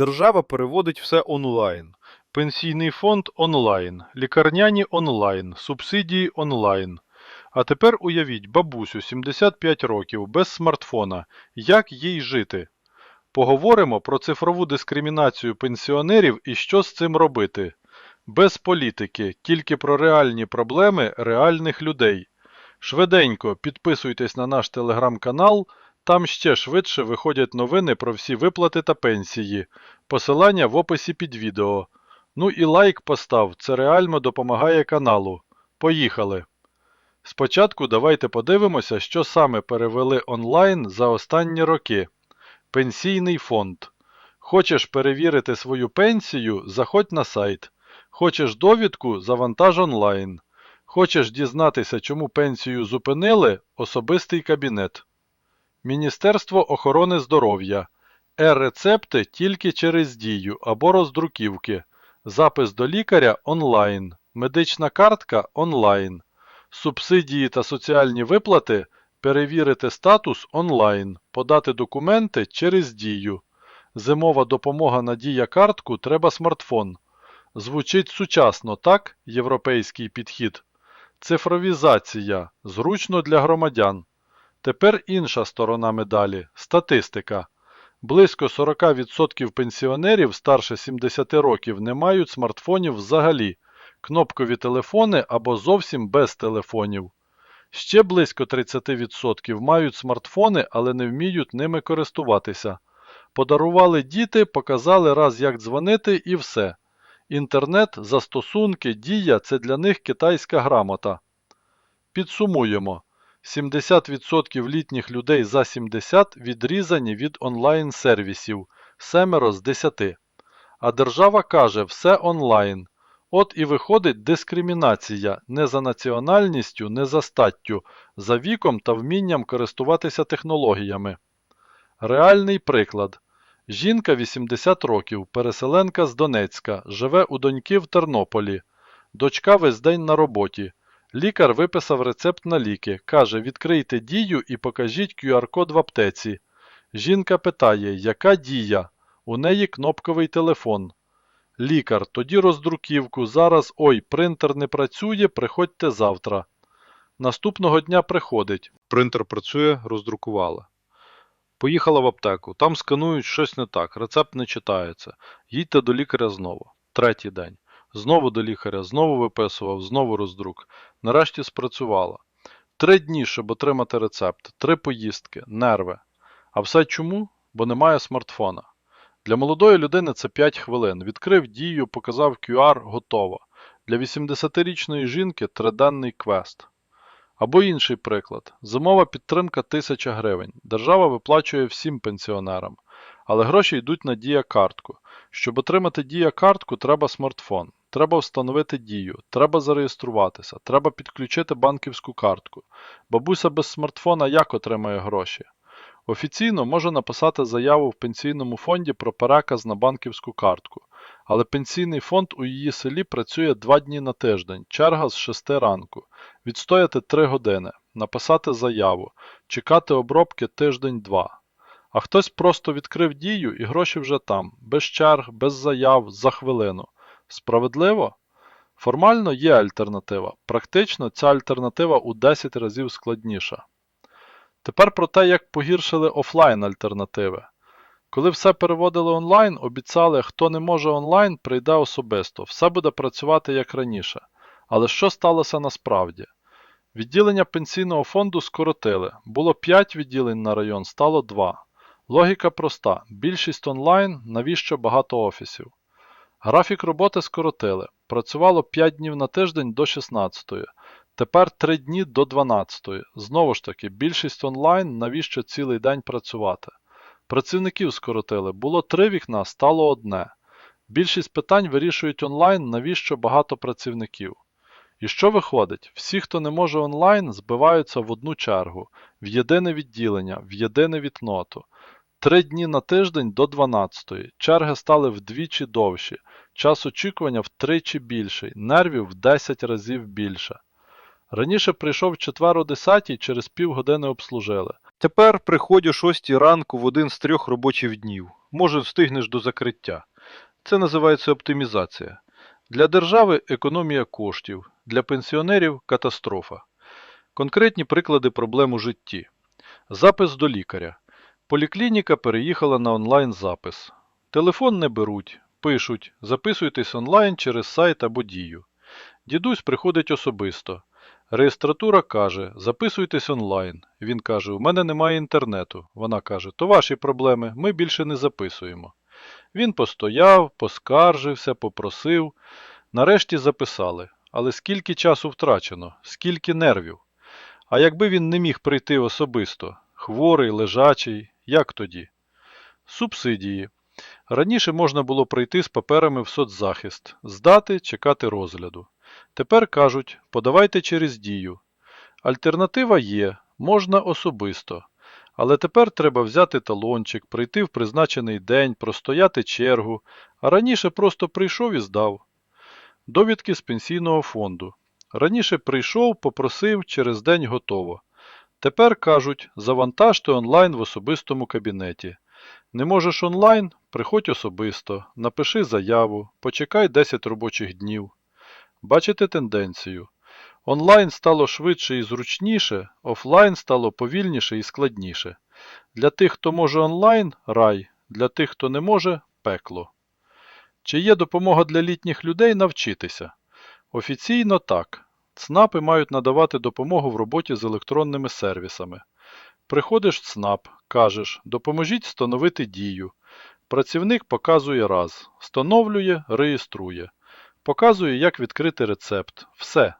Держава переводить все онлайн. Пенсійний фонд онлайн, лікарняні онлайн, субсидії онлайн. А тепер уявіть бабусю 75 років без смартфона. Як їй жити? Поговоримо про цифрову дискримінацію пенсіонерів і що з цим робити. Без політики, тільки про реальні проблеми реальних людей. Швиденько підписуйтесь на наш телеграм-канал, там ще швидше виходять новини про всі виплати та пенсії. Посилання в описі під відео. Ну і лайк постав, це реально допомагає каналу. Поїхали! Спочатку давайте подивимося, що саме перевели онлайн за останні роки. Пенсійний фонд. Хочеш перевірити свою пенсію? Заходь на сайт. Хочеш довідку? Завантаж онлайн. Хочеш дізнатися, чому пенсію зупинили? Особистий кабінет. Міністерство охорони здоров'я. Е-рецепти тільки через дію або роздруківки. Запис до лікаря онлайн. Медична картка онлайн. Субсидії та соціальні виплати перевірити статус онлайн. Подати документи через дію. Зимова допомога на дія картку треба смартфон. Звучить сучасно, так? Європейський підхід. Цифровізація. Зручно для громадян. Тепер інша сторона медалі статистика. Близько 40% пенсіонерів старше 70 років не мають смартфонів взагалі, кнопкові телефони або зовсім без телефонів. Ще близько 30% мають смартфони, але не вміють ними користуватися. Подарували діти, показали раз як дзвонити і все. Інтернет, застосунки, дія це для них китайська грамота. Підсумуємо. 70% літніх людей за 70 відрізані від онлайн-сервісів, семеро з 10. А держава каже все онлайн. От і виходить дискримінація не за національністю, не за статтю, за віком та вмінням користуватися технологіями. Реальний приклад. Жінка 80 років, переселенка з Донецька, живе у доньки в Тернополі. Дочка весь день на роботі. Лікар виписав рецепт на ліки. Каже, відкрийте дію і покажіть QR-код в аптеці. Жінка питає, яка дія? У неї кнопковий телефон. Лікар, тоді роздруківку. Зараз ой, принтер не працює, приходьте завтра. Наступного дня приходить. Принтер працює, роздрукувала. Поїхала в аптеку. Там сканують щось не так, рецепт не читається. Їдьте до лікаря знову. Третій день. Знову до лікаря, знову виписував, знову роздрук. Нарешті спрацювала. Три дні, щоб отримати рецепт, три поїздки, нерви. А все чому? Бо немає смартфона. Для молодої людини це 5 хвилин. Відкрив дію, показав QR, готово. Для 80-річної жінки триденний квест. Або інший приклад. Зимова підтримка 1000 гривень. Держава виплачує всім пенсіонерам. Але гроші йдуть на дія-картку. Щоб отримати дія-картку, треба смартфон. Треба встановити дію, треба зареєструватися, треба підключити банківську картку. Бабуся без смартфона як отримає гроші? Офіційно може написати заяву в пенсійному фонді про переказ на банківську картку, але пенсійний фонд у її селі працює 2 дні на тиждень, черга з 6 ранку, відстояти 3 години, написати заяву, чекати обробки тиждень-два. А хтось просто відкрив дію і гроші вже там, без черг, без заяв, за хвилину. Справедливо? Формально є альтернатива. Практично ця альтернатива у 10 разів складніша. Тепер про те, як погіршили офлайн альтернативи. Коли все переводили онлайн, обіцяли, хто не може онлайн, прийде особисто, все буде працювати як раніше. Але що сталося насправді? Відділення пенсійного фонду скоротили. Було 5 відділень на район, стало 2. Логіка проста: більшість онлайн, навіщо багато офісів. Графік роботи скоротили. Працювало 5 днів на тиждень до 16-ї, Тепер 3 дні до 12-ї. Знову ж таки, більшість онлайн, навіщо цілий день працювати. Працівників скоротили. Було 3 вікна, стало одне. Більшість питань вирішують онлайн, навіщо багато працівників. І що виходить? Всі, хто не може онлайн, збиваються в одну чергу, в єдине відділення, в єдине вікното. Три дні на тиждень до 12-ї. Черги стали вдвічі довші, час очікування втричі більший, нервів в 10 разів більше. Раніше прийшов четвер о 10 через півгодини обслужили. Тепер приходь о 6 ранку в один з трьох робочих днів. Може, встигнеш до закриття. Це називається оптимізація. Для держави економія коштів, для пенсіонерів катастрофа. Конкретні приклади проблем у житті. Запис до лікаря. Поліклініка переїхала на онлайн-запис. Телефон не беруть, пишуть, записуйтесь онлайн через сайт або дію. Дідусь приходить особисто. Реєстратура каже, записуйтесь онлайн. Він каже, у мене немає інтернету. Вона каже, то ваші проблеми, ми більше не записуємо. Він постояв, поскаржився, попросив. Нарешті записали. Але скільки часу втрачено, скільки нервів. А якби він не міг прийти особисто, хворий, лежачий, як тоді? Субсидії. Раніше можна було прийти з паперами в соцзахист, здати, чекати розгляду. Тепер кажуть, подавайте через дію. Альтернатива є, можна особисто. Але тепер треба взяти талончик, прийти в призначений день, простояти чергу, а раніше просто прийшов і здав. Довідки з пенсійного фонду. Раніше прийшов, попросив, через день готово. Тепер кажуть, завантажте онлайн в особистому кабінеті. Не можеш онлайн? Приходь особисто, напиши заяву, почекай 10 робочих днів. Бачите тенденцію? Онлайн стало швидше і зручніше, офлайн стало повільніше і складніше. Для тих, хто може онлайн рай, для тих, хто не може пекло. Чи є допомога для літніх людей навчитися? Офіційно так. ЦНАПи мають надавати допомогу в роботі з електронними сервісами. Приходиш в ЦНАП, кажеш, допоможіть встановити дію. Працівник показує раз, встановлює, реєструє. Показує, як відкрити рецепт. Все.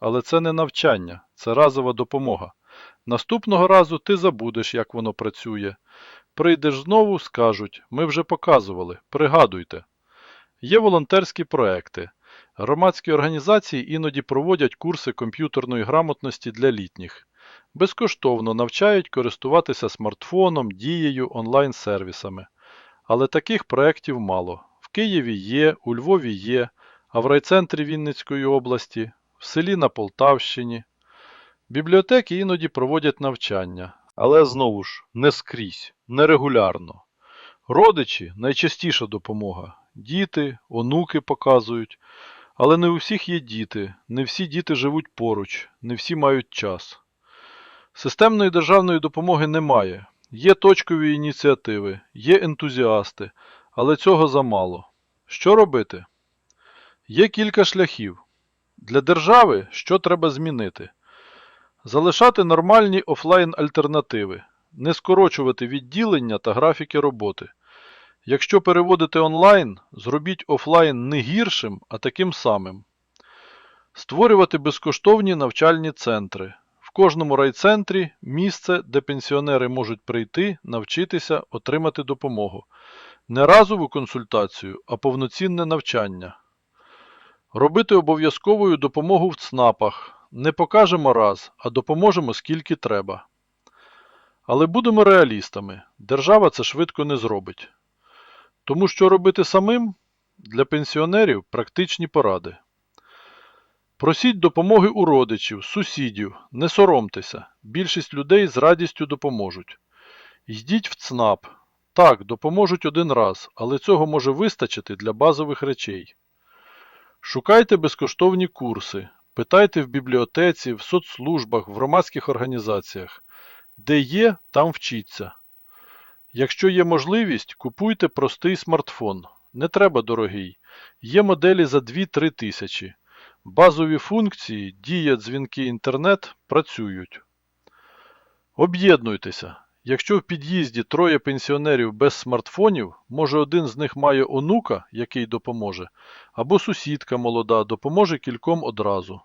Але це не навчання, це разова допомога. Наступного разу ти забудеш, як воно працює. Прийдеш знову, скажуть, ми вже показували, пригадуйте. Є волонтерські проекти. Громадські організації іноді проводять курси комп'ютерної грамотності для літніх. Безкоштовно навчають користуватися смартфоном, дією, онлайн-сервісами. Але таких проєктів мало. В Києві є, у Львові є, а в райцентрі Вінницької області, в селі на Полтавщині. Бібліотеки іноді проводять навчання, але знову ж не скрізь, нерегулярно. Родичі найчастіша допомога. Діти, онуки показують. Але не у всіх є діти, не всі діти живуть поруч, не всі мають час. Системної державної допомоги немає. Є точкові ініціативи, є ентузіасти, але цього замало. Що робити? Є кілька шляхів. Для держави що треба змінити? Залишати нормальні офлайн альтернативи, не скорочувати відділення та графіки роботи. Якщо переводити онлайн, зробіть офлайн не гіршим, а таким самим. Створювати безкоштовні навчальні центри. В кожному райцентрі місце, де пенсіонери можуть прийти, навчитися, отримати допомогу. Не разову консультацію, а повноцінне навчання. Робити обов'язковою допомогу в ЦНАПах. Не покажемо раз, а допоможемо скільки треба. Але будемо реалістами. Держава це швидко не зробить. Тому що робити самим для пенсіонерів практичні поради. Просіть допомоги у родичів, сусідів, не соромтеся, більшість людей з радістю допоможуть. Йдіть в ЦНАП. Так, допоможуть один раз, але цього може вистачити для базових речей. Шукайте безкоштовні курси, питайте в бібліотеці, в соцслужбах, в громадських організаціях. Де є, там вчіться. Якщо є можливість, купуйте простий смартфон. Не треба дорогий. Є моделі за 2-3 тисячі. Базові функції, дія, дзвінки, інтернет працюють. Об'єднуйтеся. Якщо в під'їзді троє пенсіонерів без смартфонів, може один з них має онука, який допоможе, або сусідка молода допоможе кільком одразу.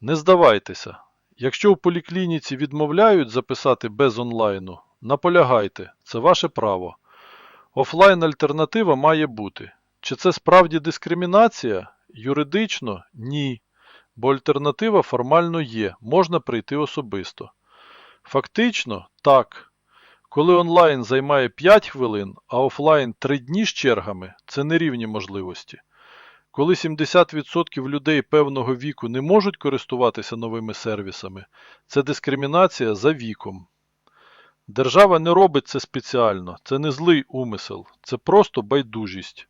Не здавайтеся. Якщо в поліклініці відмовляють записати без онлайну, наполягайте, це ваше право. Офлайн альтернатива має бути. Чи це справді дискримінація? Юридично ні. Бо альтернатива формально є, можна прийти особисто. Фактично так. Коли онлайн займає 5 хвилин, а офлайн 3 дні з чергами, це нерівні можливості. Коли 70% людей певного віку не можуть користуватися новими сервісами, це дискримінація за віком. Держава не робить це спеціально, це не злий умисел, це просто байдужість.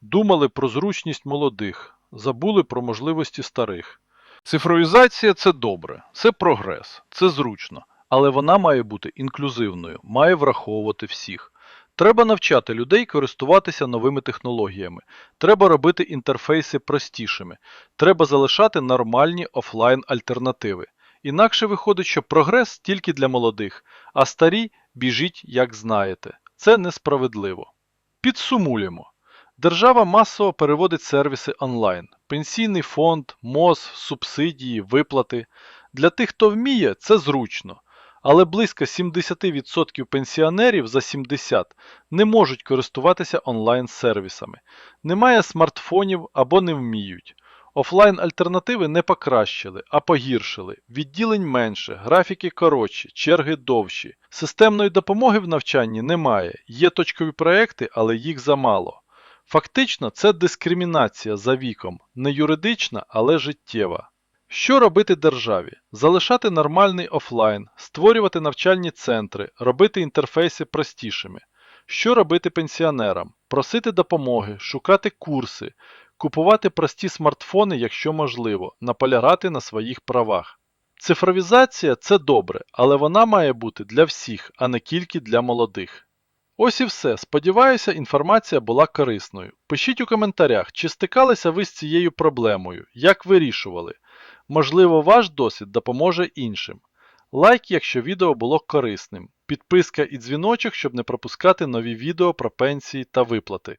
Думали про зручність молодих, забули про можливості старих. Цифровізація це добре, це прогрес, це зручно, але вона має бути інклюзивною, має враховувати всіх. Треба навчати людей користуватися новими технологіями, треба робити інтерфейси простішими, треба залишати нормальні офлайн альтернативи. Інакше виходить, що прогрес тільки для молодих, а старі біжіть, як знаєте. Це несправедливо. Підсумуємо. Держава масово переводить сервіси онлайн: пенсійний фонд, МОЗ, субсидії, виплати. Для тих, хто вміє, це зручно. Але близько 70% пенсіонерів за 70 не можуть користуватися онлайн-сервісами, немає смартфонів або не вміють. Офлайн альтернативи не покращили, а погіршили. Відділень менше, графіки коротші, черги довші. Системної допомоги в навчанні немає. Є точкові проекти, але їх замало. Фактично, це дискримінація за віком, не юридична, але життєва. Що робити державі? Залишати нормальний офлайн, створювати навчальні центри, робити інтерфейси простішими. Що робити пенсіонерам? Просити допомоги, шукати курси, купувати прості смартфони, якщо можливо, наполягати на своїх правах. Цифровізація це добре, але вона має бути для всіх, а не тільки для молодих. Ось і все. Сподіваюся, інформація була корисною. Пишіть у коментарях, чи стикалися ви з цією проблемою, як вирішували. Можливо, ваш досвід допоможе іншим. Лайк, якщо відео було корисним. Підписка і дзвіночок, щоб не пропускати нові відео про пенсії та виплати.